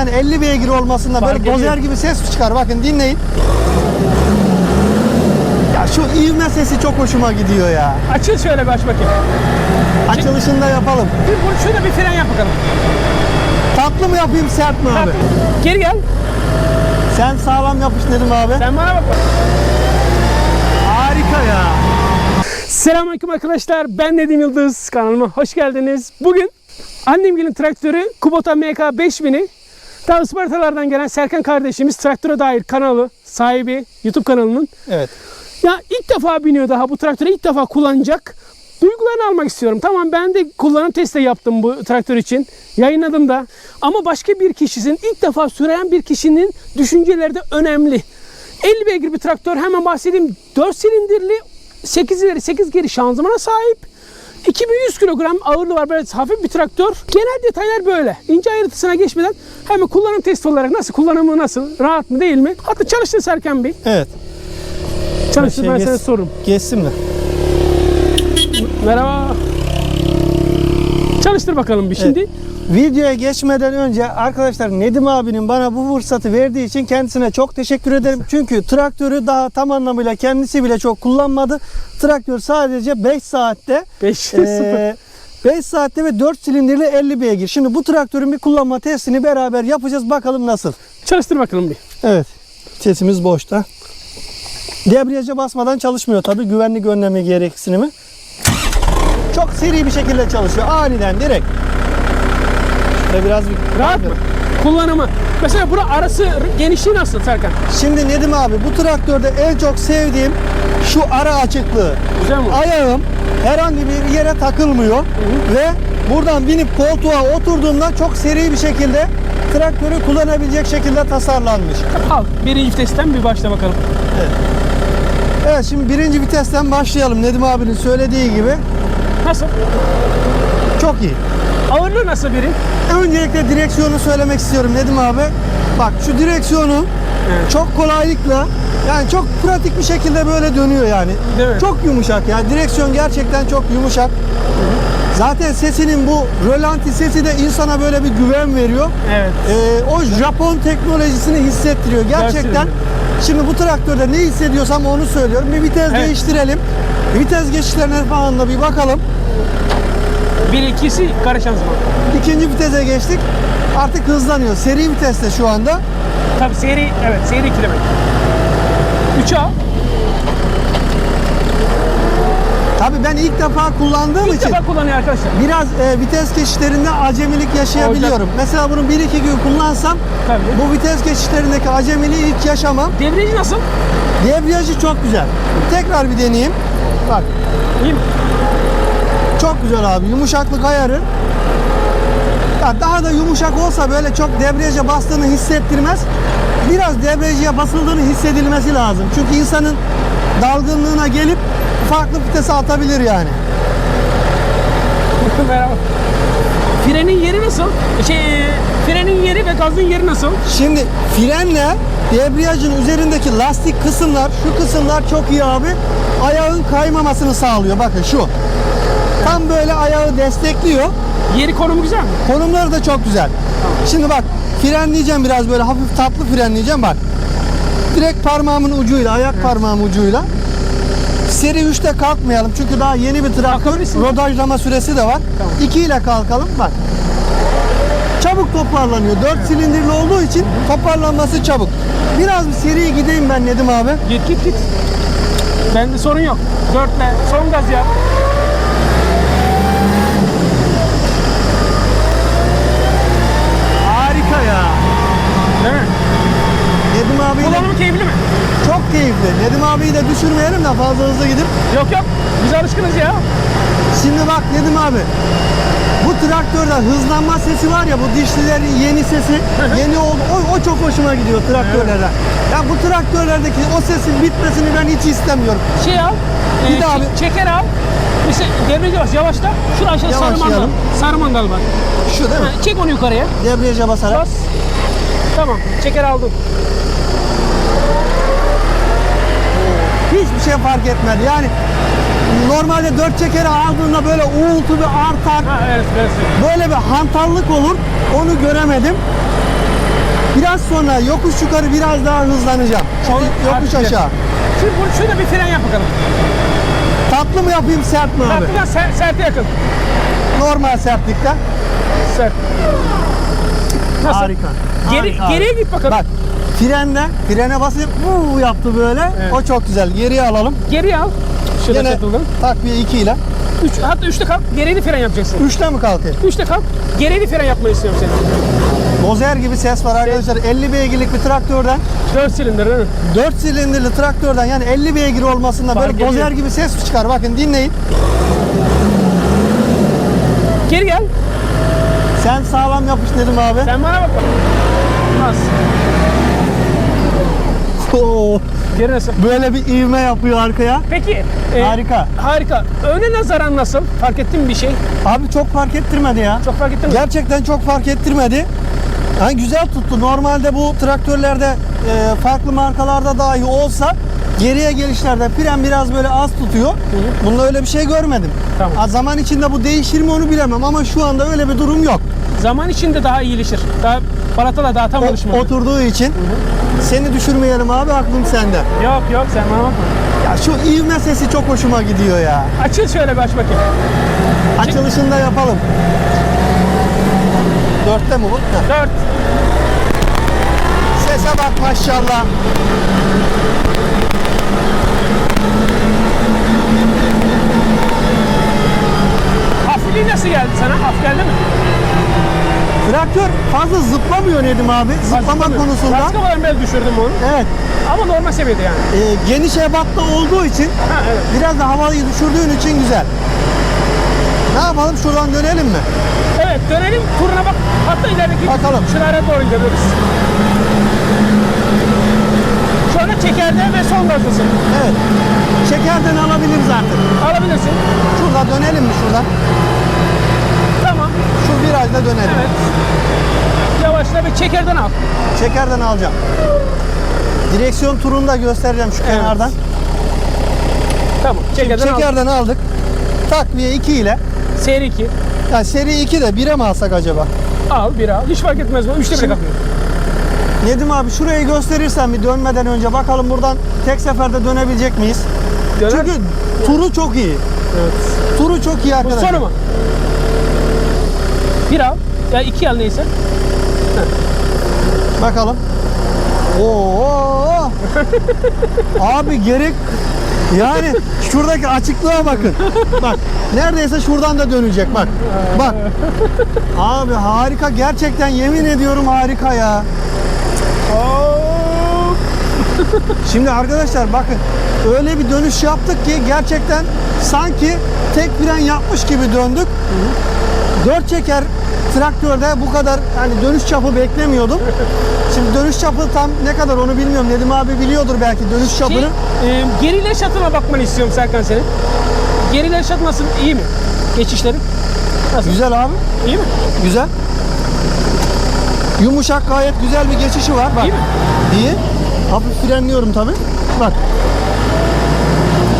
yani 50 beygir olmasında Fark böyle dozer gibi ses çıkar. Bakın dinleyin. Ya şu ivme sesi çok hoşuma gidiyor ya. Açıl şöyle bir aç bakayım. Açılışında yapalım. Bir bunu şurada bir fren yap bakalım. Tatlı mı yapayım sert mi abi? Geri gel. Sen sağlam yapış dedim abi. Sen bana bak. Harika ya. Selamünaleyküm arkadaşlar. Ben Nedim Yıldız. Kanalıma hoş geldiniz. Bugün annemgilin traktörü Kubota MK 5000'i daha Ispartalardan gelen Serkan kardeşimiz traktöre dair kanalı sahibi YouTube kanalının Evet. ya ilk defa biniyor daha bu traktörü ilk defa kullanacak. Duygularını almak istiyorum. Tamam ben de kullanım testi yaptım bu traktör için. Yayınladım da. Ama başka bir kişinin ilk defa süren bir kişinin düşünceleri de önemli. 50 beygir bir traktör hemen bahsedeyim. 4 silindirli 8 ileri 8 geri şanzımana sahip. 2100 kilogram ağırlığı var böyle hafif bir traktör. Genel detaylar böyle. İnce ayrıntısına geçmeden hemen kullanım testi olarak nasıl kullanımı nasıl rahat mı değil mi? Hatta çalıştı Serkan Bey. Evet. Çalıştı Şey ben geç- sana sorum. Geçsin mi? Merhaba. Çalıştır bakalım bir şimdi. Videoya geçmeden önce arkadaşlar Nedim abinin bana bu fırsatı verdiği için kendisine çok teşekkür ederim. Çünkü traktörü daha tam anlamıyla kendisi bile çok kullanmadı. Traktör sadece 5 saatte 5 0. eee 5 saatte ve 4 silindirli 50 beygir. Şimdi bu traktörün bir kullanma testini beraber yapacağız. Bakalım nasıl. Çalıştır bakalım bir. Evet. Sesimiz boşta. Debriyaja basmadan çalışmıyor tabii. Güvenlik önlemi gereksinimi. Çok seri bir şekilde çalışıyor. Aniden direkt. Şöyle biraz bir Rahat mı? Kullanımı. Mesela bura arası genişliği nasıl Serkan? Şimdi Nedim abi bu traktörde en çok sevdiğim şu ara açıklığı. Güzel mi? Ayağım herhangi bir yere takılmıyor ve buradan binip koltuğa oturduğumda çok seri bir şekilde traktörü kullanabilecek şekilde tasarlanmış. Al. Birinci vitesten bir başla bakalım. Evet şimdi birinci vitesten başlayalım Nedim abinin söylediği gibi. Nasıl? Çok iyi. Ağırlığı nasıl birin? Öncelikle direksiyonu söylemek istiyorum Nedim abi. Bak şu direksiyonu Evet. çok kolaylıkla yani çok pratik bir şekilde böyle dönüyor yani. Mi? Çok yumuşak ya. Direksiyon gerçekten çok yumuşak. Zaten sesinin bu rölanti sesi de insana böyle bir güven veriyor. Evet. Ee, o Japon teknolojisini hissettiriyor. Gerçekten. Gerçekten. Şimdi bu traktörde ne hissediyorsam onu söylüyorum. Bir vites Evet. değiştirelim. Vites geçişlerine falan da bir bakalım. Bir ikisi karışan zaman. İkinci vitese geçtik. Artık hızlanıyor. Seri viteste şu anda. Tabii seri, evet seri kilometre. 3 al. Tabii ben ilk defa kullandığım İlk için defa kullanıyor arkadaşlar. biraz e, vites geçişlerinde acemilik yaşayabiliyorum. Mesela bunu 1-2 gün kullansam Tabii. bu vites geçişlerindeki acemiliği hiç yaşamam. Debriyajı nasıl? Debriyajı çok güzel. Tekrar bir deneyeyim. Bak İyi mi? çok güzel abi. Yumuşaklık ayarı. Ya daha da yumuşak olsa böyle çok debriyaja bastığını hissettirmez. Biraz debriyaja basıldığını hissedilmesi lazım. Çünkü insanın dalgınlığına gelip farklı vitese atabilir yani. Merhaba. Frenin yeri nasıl? Şey, frenin yeri ve gazın yeri nasıl? Şimdi frenle debriyajın üzerindeki lastik kısımlar, şu kısımlar çok iyi abi. Ayağın kaymamasını sağlıyor. Bakın şu. Tam böyle ayağı destekliyor. Yeri konumu güzel mi? Konumları da çok güzel. Şimdi bak frenleyeceğim biraz böyle hafif tatlı frenleyeceğim bak. Direkt parmağımın ucuyla, ayak parmağım ucuyla. Seri 3'te kalkmayalım çünkü daha yeni bir traktör. Rodajlama süresi de var. Tamam. 2 ile kalkalım bak. Çabuk toparlanıyor. 4 silindirli olduğu için toparlanması çabuk. Biraz bir seri gideyim ben Nedim abi. Git git git. Bende sorun yok. Dörtle son gaz yap. Harika ya. Değil mi? Nedim abi Kullanımı keyifli mi? Çok keyifli. Nedim abiyi de düşürmeyelim de fazla hızlı gidip. Yok yok. Biz alışkınız ya. Şimdi bak Nedim abi. Bu traktörde hızlanma sesi var ya bu dişlilerin yeni sesi yeni oldu. O, o çok hoşuma gidiyor traktörlerde. Ya bu traktörlerdeki o sesin bitmesini ben hiç istemiyorum. Şey al. Bir e, de abi- Çeker al. İşte debriyajı bas yavaşla. Şurada aşağı sarı mandal. Yavaşlayalım. Sarı mandal var. Şu değil mi? Ha, çek onu yukarıya. Debriyaja basarak. Bas. Tamam. Çeker aldın. Hiçbir şey fark etmedi. Yani normalde dört çekeri aldığında böyle uğultu bir artar. Ha evet evet. Böyle bir hantallık olur. Onu göremedim. Biraz sonra yokuş yukarı biraz daha hızlanacağım. Çünkü yokuş Hadi. aşağı. Şimdi bunu şurada bir fren yap bakalım. Tatlı mı yapayım sert mi abi? Tatlıdan ser, serte yakın. Normal sertlikte. Sert. Nasıl? Harika. Geri, Harika geriye git bakalım. Bak frende, frene basıp vuu yaptı böyle. Evet. O çok güzel. Geriye alalım. Geriye al. Şurada Yine takıldın. takviye 2 ile. Üç, hatta üçte kalk. Geriye fren yapacaksın. 3'te mi kalkayım? Üçte kalk. Geriye fren yapmayı istiyorum seni. Dozer gibi ses var arkadaşlar. 50 beygirlik bir traktörden, Dört silindir değil mi? 4 silindirli traktörden yani 50 beygir olmasında Fark böyle ediyor. dozer gibi ses çıkar. Bakın dinleyin. Geri gel. Sen sağlam yapış dedim abi. Sen bana bak. Nasıl? Oo, Geri nasıl? böyle bir ivme yapıyor arkaya. Peki. e, Harika. Harika. Öne nazaran nasıl? Fark ettin mi bir şey? Abi çok fark ettirmedi ya. Çok fark ettin mi? Gerçekten çok fark ettirmedi. Yani güzel tuttu. Normalde bu traktörlerde e, farklı markalarda dahi olsa geriye gelişlerde fren biraz böyle az tutuyor. Bunda öyle bir şey görmedim. Tamam. Ha, zaman içinde bu değişir mi onu bilemem ama şu anda öyle bir durum yok. Zaman içinde daha iyileşir. Daha balatalar daha tam O- oturduğu için seni düşürmeyelim abi aklım sende. Yok yok sen bana bakma. Ya şu ivme sesi çok hoşuma gidiyor ya. Açıl şöyle bir aç bakayım. Açılışını da yapalım. Dörtte mi bu? Heh. Dört. Sese bak maşallah. Hafifliği nasıl geldi sana? Hafif geldi mi? Traktör fazla zıplamıyor Nedim abi. Zıplama Zıplamıyor. konusunda. Lastik olarak ben düşürdüm onu. Evet. Ama normal seviyede yani. e, geniş ebatta olduğu için Ha evet. biraz da havayı düşürdüğün için güzel. Ne yapalım şuradan dönelim mi? Evet dönelim turuna bak. Hatta ilerideki Bakalım. şuraya doğru gidiyoruz. Şu anda çekerde ve son gazdasın. Evet. Şekerden alabilir zaten. Alabilirsin. Şurada dönelim mi şuradan? Virajda dönelim. Evet. Yavaşla bir çekerden al. Şekerden alacağım. Direksiyon turunu da göstereceğim şu Evet. kenardan. Tamam. Çekerden al. Şekerden aldık. Takviye 2 ile. Seri 2. Ya seri 2 de 1'e mi alsak acaba? Al bir al. Hiç fark etmez bu. Üçte bile Şimdi- kapıyor. Nedim abi şurayı gösterirsen bir dönmeden önce bakalım buradan tek seferde dönebilecek miyiz? Döner. Çünkü turu çok iyi. Evet. Turu çok iyi Bu arkadaşlar. sonu mu? Bir al. Ya iki al neyse. Bakalım. Oo. Abi gerek yani şuradaki açıklığa bakın. Bak neredeyse şuradan da dönecek bak. Bak. Abi harika gerçekten yemin ediyorum harika ya. Şimdi arkadaşlar bakın öyle bir dönüş yaptık ki gerçekten sanki tek fren yapmış gibi döndük. Dört çeker traktörde bu kadar hani dönüş çapı beklemiyordum. Şimdi dönüş çapı tam ne kadar onu bilmiyorum. Nedim abi biliyordur belki dönüş çapını. Şey, e, geriler şatına bakmanı istiyorum Serkan senin. Geriler şat nasıl? İyi mi? Geçişlerin? Nasıl? Güzel abi. İyi mi? Güzel. Yumuşak gayet güzel bir geçişi var. Bak. İyi mi? İyi. Hafif frenliyorum tabi. Bak.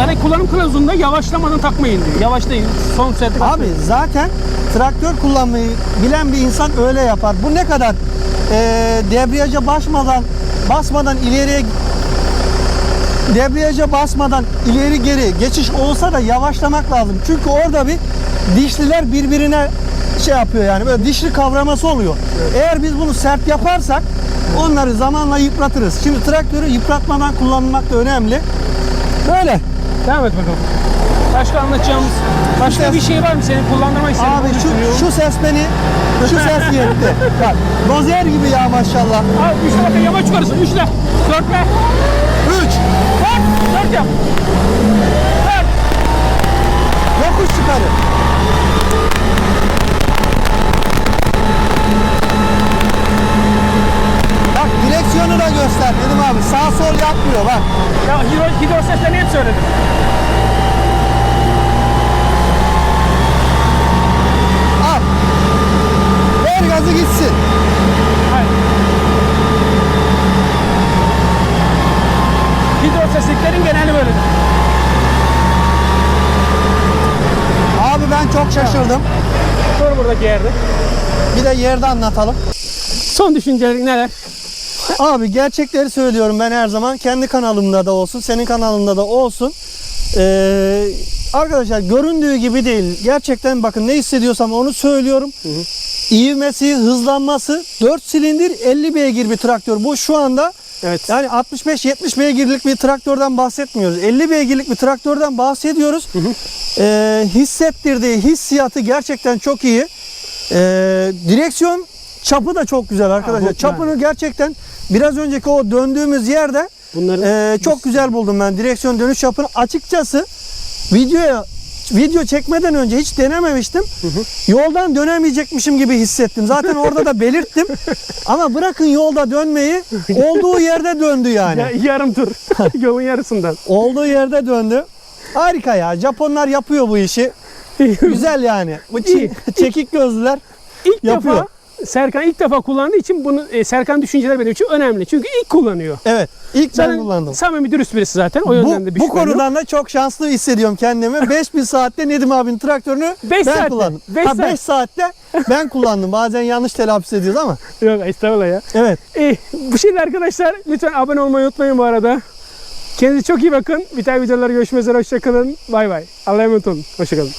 Yani kullanım kılavuzunda yavaşlamadan takmayın diyor. Yavaşlayın. Son serte Abi zaten traktör kullanmayı bilen bir insan öyle yapar. Bu ne kadar eee debriyaja basmadan basmadan ileriye debriyaja basmadan ileri geri geçiş olsa da yavaşlamak lazım. Çünkü orada bir dişliler birbirine şey yapıyor yani böyle dişli kavraması oluyor. Eğer biz bunu sert yaparsak onları zamanla yıpratırız. Şimdi traktörü yıpratmadan kullanmak da önemli. Böyle. Devam et bakalım. Başka anlatacağımız başka ses- bir şey var mı senin kullandırmak istediğin? Abi düşünüyorum. şu, şu ses beni, şu ses yetti. Bak, dozer gibi ya maşallah. Al üçle bakın yavaş yukarısı. Üçle. Dörtle. Üç, Dört. Dört yap. Dört. yokuş çıkarı. Bak direksiyonu da göster dedim abi. Sağ sol yapmıyor bak. Ya hidro, hidro seslerini hep söyledim. Yerde. Bir de yerde anlatalım. Son düşüncelerin neler? Abi gerçekleri söylüyorum ben her zaman. Kendi kanalımda da olsun, senin kanalında da olsun. Ee, arkadaşlar göründüğü gibi değil. Gerçekten bakın ne hissediyorsam onu söylüyorum. İvmesi, hızlanması 4 silindir 50 beygir bir traktör. Bu şu anda Evet. yani 65-70 beygirlik bir traktörden bahsetmiyoruz. 50 beygirlik bir traktörden bahsediyoruz. Ee, hissettirdiği hissiyatı gerçekten çok iyi. Ee, direksiyon çapı da çok güzel arkadaşlar. Aa, bu- Çapını gerçekten biraz önceki o döndüğümüz yerde Bunların ee, çok güzel buldum ben direksiyon dönüş yapını. Açıkçası videoya video çekmeden önce hiç denememiştim. Yoldan dönemeyecekmişim gibi hissettim. Zaten orada da belirttim. Ama bırakın yolda dönmeyi olduğu yerde döndü yani. Ya- yarım tur. Yolun yarısından. Olduğu yerde döndü. Harika ya. Japonlar yapıyor bu işi. Güzel yani. Bu İyi. çekik gözlüler. İlk Yapıyor. defa Serkan ilk defa kullandığı için bunu e, Serkan düşünceler benim için önemli. Çünkü ilk kullanıyor. Evet. ilk ben Zaten kullandım. Samimi dürüst birisi zaten. O yönden de Bu, bir bu şüphem yok. konudan da çok şanslı hissediyorum kendimi. 5000 saatte Nedim abinin traktörünü Beş ben saatte. kullandım. Beş ha, saat. 5 saatte ben kullandım. Bazen yanlış telaffuz ediyoruz ama. Yok estağfurullah ya. Evet. İyi. Bu şeyde arkadaşlar lütfen abone olmayı unutmayın bu arada. Kendinize çok iyi bakın. Bir tane videolar görüşmek üzere. Hoşçakalın. Bay bay. Allah'a emanet olun. Hoşçakalın.